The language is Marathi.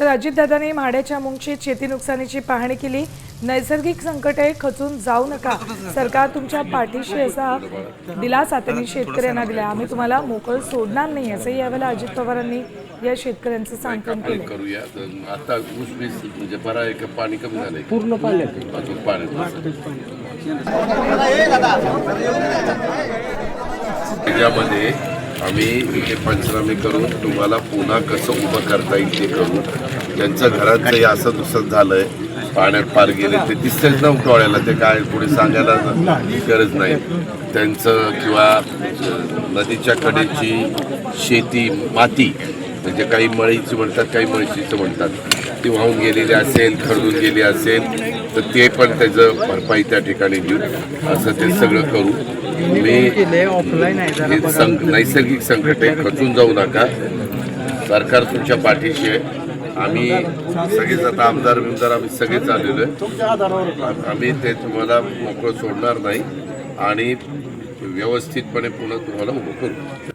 तर अजितदादांनी म्हाड्याच्या मुंगशीत शेती नुकसानीची पाहणी केली. नैसर्गिक संकटे खचून जाऊ नका. सरकार तुमच्या पाठीशी असा दिलासा त्यांनी शेतकऱ्यांना दिला. आम्ही तुम्हाला मोकळ सोडणार नाही असंही यावेळेला अजित पवारांनी या शेतकऱ्यांचं सांत्वन केलं. करूया. तर आता ऊस बीस म्हणजे बरा आहे का पाणी कमी झालंय. पूर्ण त्याच्यामध्ये आम्ही इथे पंचनामे करून तुम्हाला पुन्हा कसं उभं करता येईल ते करू. त्यांचं घरात काही असं दुसरं झालंय. पाण्यात पार गेले ते दिसतेच ना डोळ्याला ते काय पुढे सांगायला गरज नाही. त्यांचं किंवा नदीच्या कडेची शेती माती म्हणजे काही मळीची म्हणतात काही म्हशीचं म्हणतात. ती वाहून गेलेली असेल खरडून गेली असेल तर ते पण त्याचं भरपाई त्या ठिकाणी देऊ असं ते सगळं करू. मी संक नैसर्गिक हे आहे नैसर्गिक खचून जाऊ नका. सरकार तुमच्या पाठीशी आहे. आम्ही सगळेच आता आमदार बिमदार आम्ही सगळेच आलेलो आहे. आम्ही ते तुम्हाला मोकळं सोडणार नाही आणि व्यवस्थितपणे पुन्हा तुम्हाला उभं करू.